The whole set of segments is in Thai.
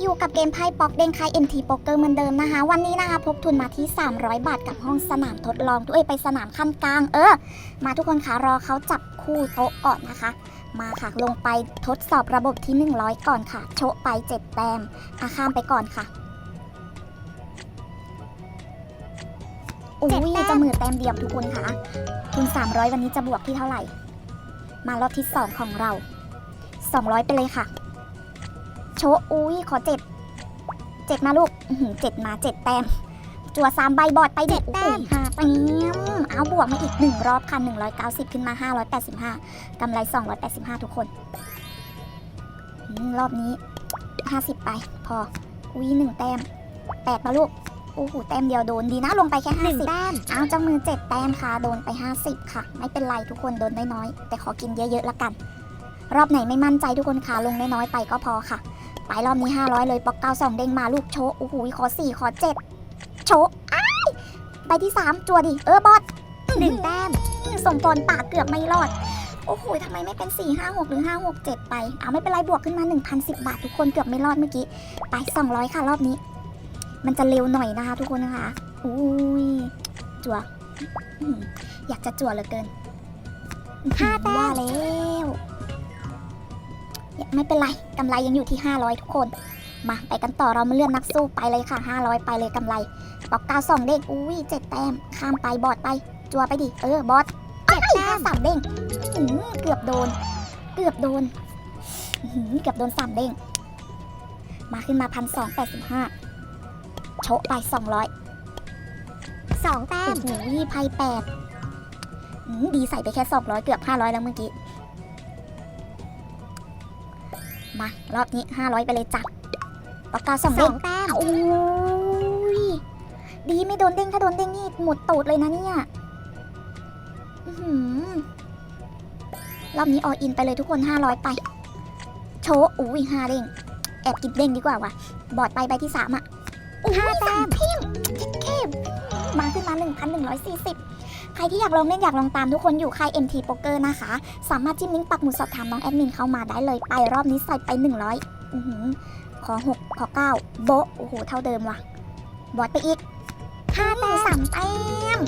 อยู่กับเกมไพ่ป๊อกเด้งไค MT โป๊กเกอร์เหมือนเดิมนะคะ วันนี้นะคะพกทุนมาที่ 300 บาทกับห้องสนามทดลองด้วยไปสนามขั้นกลาง เออ มาทุกคนคะรอเขาจับคู่โต๊ะก่อนนะคะ มาค่ะลงไปทดสอบระบบที่ 100 ก่อนค่ะ โชะไป 7 แต้มอาข้ามไปก่อนค่ะอุ้ยจะมือแต้มเดียวทุกคนค่ะทุน300 วันนี้จะบวกที่เท่าไหร่ มารอบที่ 2 ของเรา 200 ไปเลยค่ะ โชะอุ้ยขอเจ็ดเจ็ดมาลูกอื้อหือเจ็ดมาเจ็ดแต้ม จัวสามใบบอดไปเด็ดแต้มห้าแต้มเอาบวกมาอีกหนึ่งรอบค่ะหนึ่งร้อยเก้าสิบขึ้นมาห้าร้อยแปดสิบห้ากำไรสองร้อยแปดสิบห้าทุกคนอืมรอบนี้ห้าสิบไป พอ อุ้ยหนึ่งแต้มแปดมาลูกโอ้โหแต้มเดียวโดนดีนะลงไปแค่ห้าสิบเอาเจ้ามือเจ็ดแต้มค่ะโดนไปห้าสิบค่ะ ไม่เป็นไรทุกคนโดนน้อยๆแต่ขอกินเยอะๆละกัน รอบไหนไม่มั่นใจทุกคนค่ะลงน้อยๆไปก็พอค่ะ ไปรอบนี้ 500 เลยปอกเก้าสองเด้งมาลูกโชว์โอ้โหขอ4ขอ7โชว์อ้ายใบที่3จัวดิ เออบอสหนึ่งแต้มส่งตอนปากเกือบไม่รอด โอ้โหทำไมไม่เป็น 4 5 6 หรือ 5 6 7 ไป เอาไม่เป็นไรบวกขึ้นมา 1,010 บาท ทุกคนเกือบไม่รอดเมื่อกี้ ไป 200 ค่ะรอบนี้ มันจะเร็วหน่อยนะคะ ทุกคนนะคะอุ้ยจัวอืมอยากจะจัวเหลือเกินห้าแต้มว่าแล้ว ไม่เป็นไรกำไรยังอยู่ที่ 500 ทุกคน มาไปกันต่อเรามาเลือกนักสู้ไปเลยค่ะ 500 ไปเลยกำไรปอกกาวสองเด้งอุ้ยเจ็ดแต้มข้ามไปบอดไป จัวไปดิเออบอสเจ็ดแต้มสามเด้งอื้อหือเกือบโดน เกือบโดนอื้อหือเกือบโดนสามเด้งมาขึ้นมาพันสองแปดสิบห้าโชะไปสองร้อยสองแต้มโอ้โหไพ่แปดอื้อดีใส่ไปแค่สองร้อยเกือบห้าร้อยแล้วเมื่อกี้ มารอบนี้ 500 ไปเลยจ้ะปากกาสองเด้งแต้มโอ้ยดีไม่โดนเด้งถ้าโดนเด้งนี่หมดตูดเลยนะเนี่ยอื้อหือรอบนี้ออินไปเลยทุกคน 500 ไป โชว์อุ้ยห้าเด้งแอบกินเด้งดีกว่าว่ะ บอดไปใบที่3อะห้าแต้มพิมเข้มมาขึ้นมา 1,140 ใครที่อยากลองเล่นอยากลองตามทุกคนอยู่ค่าย MT Poker นะคะ สามารถจิ้มลิงก์ปักหมุดสอบถามน้องแอดมินเข้ามาได้เลยไปรอบนี้ใส่ไป 100อือหือขอ 6 ขอ 9 โบะโอ้โห เท่าเดิมว่ะ บอดไปอีก5แต้มสามแต้ม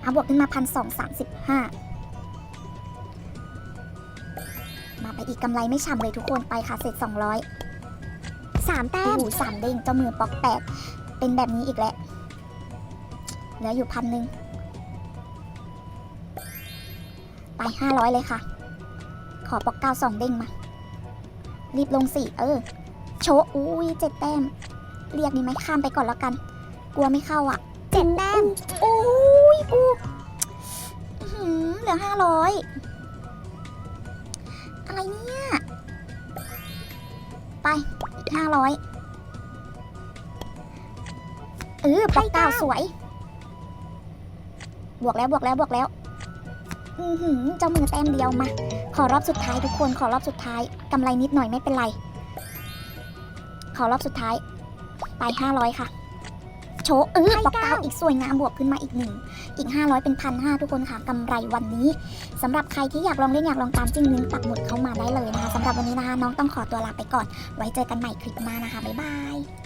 เอาบวกขึ้นมาพันสองสามสิบห้ามาไปอีกกำไรไม่ฉ่ำเลยทุกคนไปค่ะ เสร็จ200สามแต้มโอ้โหสามเด้งเจ้ามือปอกแปดเป็นแบบนี้อีกแล้ว เหลืออยู่พันหนึ่งไปห้าร้อยเลยค่ะ ขอปอกเก้าสองเด้งมา รีบลงสี่เออ โชว์อุ้ยเจ็ดแต้ม เรียกดีไหมข้ามไปก่อนแล้วกัน กลัวไม่เข้าอะเจ็ดแต้มโอ้ยกูอื้อหือเหลือห้าร้อยอะไรเนี่ย ไปห้าร้อยเออปอกเก้าสวย บวกแล้วบวกแล้วบวกแล้ว อือหือเจ้ามือแต้มเดียวมา ขอรอบสุดท้ายทุกคน ขอรอบสุดท้ายกำไรนิดหน่อยไม่เป็นไร ขอรอบสุดท้าย ไป500ค่ะ โชว์เออปอกเก้าอีกสวยงามบวกขึ้นมาอีกหนึ่ง อีก500เป็นพันห้าทุกคนค่ะกำไรวันนี้สำหรับใครที่อยากลองเล่นอยากลองตามจิ้งลิงก์ปักหมุดเข้ามาได้เลยนะคะสำหรับวันนี้นะคะน้องต้องขอตัวลาไปก่อน ไว้เจอกันใหม่คลิปหน้านะคะบ๊ายบาย